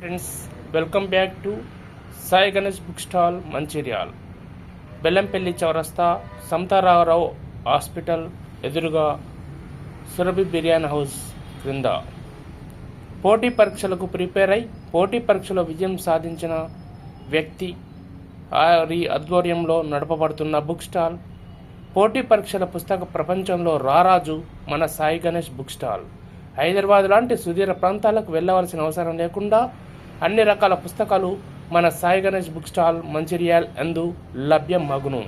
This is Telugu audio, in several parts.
Friends welcome back to Sai Ganesh book stall Mancherial. Bellampalli చౌరస్తా సమతారావు హాస్పిటల్ ఎదురుగా సురభి బిర్యానీ హౌస్ క్రింద. పోటీ పరీక్షలకు ప్రిపేర్ అయి పోటీ పరీక్షలో విజయం సాధించిన వ్యక్తి వారి ఆధ్వర్యంలో నడపబడుతున్న బుక్ స్టాల్. పోటీ పరీక్షల పుస్తక ప్రపంచంలో రారాజు మన సాయి గణేష్ బుక్ స్టాల్. హైదరాబాద్ లాంటి సుదీర ప్రాంతాలకు వెళ్ళవలసిన అవసరం లేకుండా అన్ని రకాల పుస్తకాలు మన సాయి గణేష్ బుక్ స్టాల్ మంచిర్యాల్ అందు లభ్యం మగును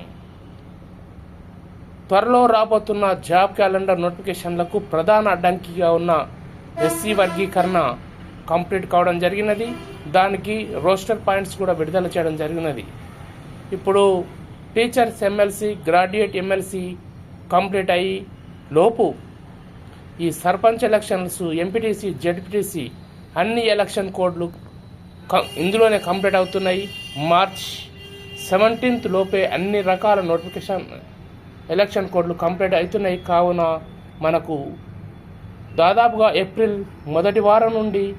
త్వరలో రాబోతున్న జాబ్ క్యాలెండర్ నోటిఫికేషన్లకు ప్రధాన అడ్డంకిగా ఉన్న ఎస్సీ వర్గీకరణ కంప్లీట్ కావడం జరిగినది. దానికి రోస్టర్ పాయింట్స్ కూడా విడుదల చేయడం జరిగినది. ఇప్పుడు teachers MLC graduate MLC complete అయ్యి లోపు ఈ సర్పంచ్ ఎలక్షన్స్ ఎంపీటీసీ జెడ్పీటీసీ అన్ని ఎలక్షన్ కోడ్లు ఇందులోనే కంప్లీట్ అవుతున్నాయి. మార్చ్ సెవెంటీన్త్ లోపే అన్ని రకాల నోటిఫికేషన్ ఎలక్షన్ కోడ్లు కంప్లీట్ అవుతున్నాయి. కావున మనకు దాదాపుగా ఏప్రిల్ మొదటి వారం నుండి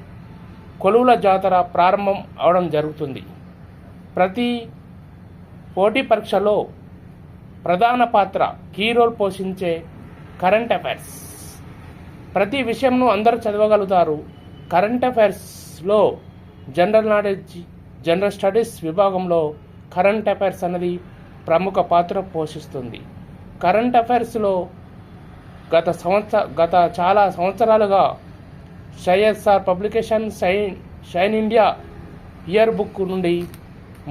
కొలువుల జాతర ప్రారంభం అవడం జరుగుతుంది. ప్రతి పోటీ పరీక్షలో ప్రధాన పాత్ర కీ రోల్ పోషించే కరెంట్ అఫైర్స్. ప్రతి విషయంను అందరూ చదవగలుగుతారు. కరెంట్ అఫైర్స్లో జనరల్ నాలెడ్జ్ జనరల్ స్టడీస్ విభాగంలో కరెంట్ అఫైర్స్ అనేది ప్రముఖ పాత్ర పోషిస్తుంది. కరెంట్ అఫైర్స్లో గత సంవత్సర గత చాలా సంవత్సరాలుగా షైఎస్ఆర్ publication Shine Shine India year book నుండి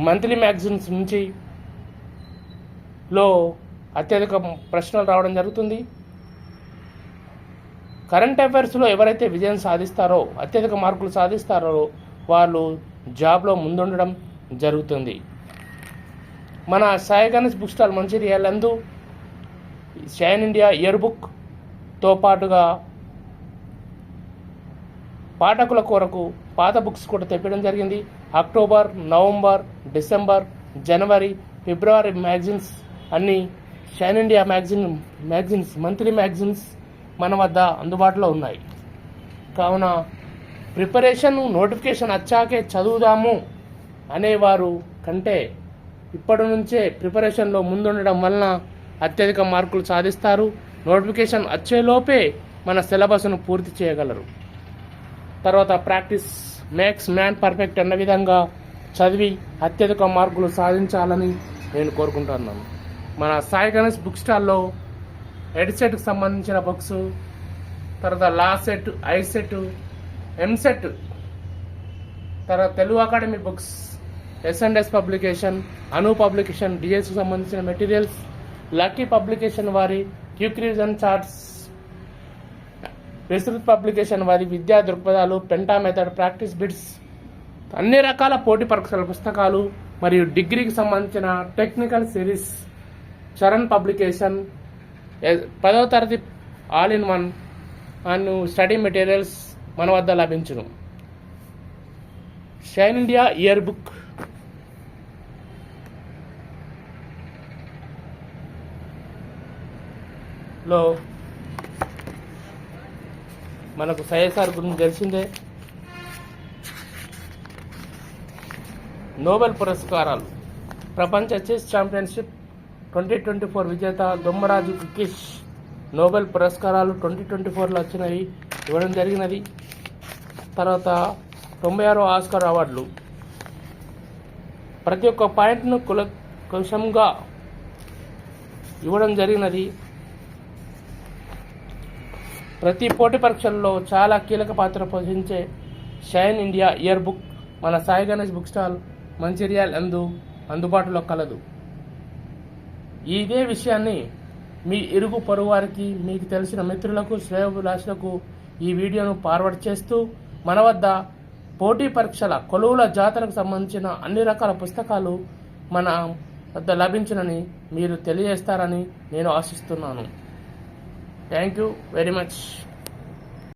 మంత్లీ మ్యాగజైన్స్ నుంచి లో అత్యధిక ప్రశ్నలు రావడం జరుగుతుంది. కరెంట్ అఫైర్స్లో ఎవరైతే విజయం సాధిస్తారో అత్యధిక మార్కులు సాధిస్తారో వాళ్ళు జాబ్లో ముందుండడం జరుగుతుంది. మన సాయి గణేష్ బుక్ స్టాల్ మంచిర్యాలందు షైన్ ఇండియా ఇయర్ బుక్తో పాటుగా పాఠకుల కొరకు పాత బుక్స్ కూడా తెప్పడం జరిగింది. October November December January February magazines అన్ని Shine India magazine magazines monthly magazines మన వద్ద అందుబాటులో ఉన్నాయి. కావున ప్రిపరేషన్ నోటిఫికేషన్ వచ్చాకే చదువుదాము అనేవారు కంటే ఇప్పటి నుంచే ప్రిపరేషన్లో ముందుండడం వలన అత్యధిక మార్కులు సాధిస్తారు. నోటిఫికేషన్ వచ్చేలోపే మన సిలబస్ను పూర్తి చేయగలరు. తర్వాత ప్రాక్టీస్ మేక్స్ మ్యాన్ పర్ఫెక్ట్ అన్న విధంగా చదివి అత్యధిక మార్కులు సాధించాలని నేను కోరుకుంటున్నాను. మన సాయి గణేష్ బుక్ స్టాల్లో హెడ్సెట్కి సంబంధించిన బుక్స్ తర్వాత LAWCET ICET EAMCET తర్వాత Telugu academy books S and S publication అను పబ్లికేషన్ డిఎస్కి సంబంధించిన మెటీరియల్స్ లక్కీ పబ్లికేషన్ వారి క్యూక్రిజన్ చార్ట్స్ విస్తృత్ పబ్లికేషన్ వారి విద్యా దృక్పథాలు పెంటా మెథడ్ ప్రాక్టీస్ బిట్స్ అన్ని రకాల పోటీ పరీక్షల పుస్తకాలు మరియు డిగ్రీకి సంబంధించిన టెక్నికల్ సిరీస్ చరణ్ పబ్లికేషన్ పదవ తరగతి all in one and study materials మన వద్ద లభించును. షైన్ ఇండియా ఇయర్ బుక్లో మనకు సైఎస్ఆర్ గురించి తెలిసిందే. నోబెల్ పురస్కారాలు. ప్రపంచ chess championship twenty twenty four విజేత దొమ్మరాజు కుకిష్. నోబెల్ పురస్కారాలు ట్వంటీ ట్వంటీ ఫోర్లో వచ్చినవి ఇవ్వడం జరిగినది. తర్వాత తొంభై ఆరో ఆస్కార్ అవార్డులు. ప్రతి ఒక్క పాయింట్ను కుల కొంచెంగా ఇవ్వడం జరిగినది. ప్రతి పోటీ పరీక్షల్లో చాలా కీలక పాత్ర పోషించే షైన్ ఇండియా ఇయర్ బుక్ మన సాయి గణేష్ బుక్ స్టాల్ మంచిర్యాల్ అందు అందుబాటులో కలదు. ఇదే విషయాన్ని మీ ఇరుగు పొరుగు వారికి మీకు తెలిసిన మిత్రులకు శ్రేయోభిలాషులకు ఈ వీడియోను ఫార్వర్డ్ చేస్తూ మన వద్ద పోటీ పరీక్షల కొలువుల జాతరకు సంబంధించిన అన్ని రకాల పుస్తకాలు మన వద్ద లభించునని మీరు తెలియజేస్తారని నేను ఆశిస్తున్నాను. Thank you very much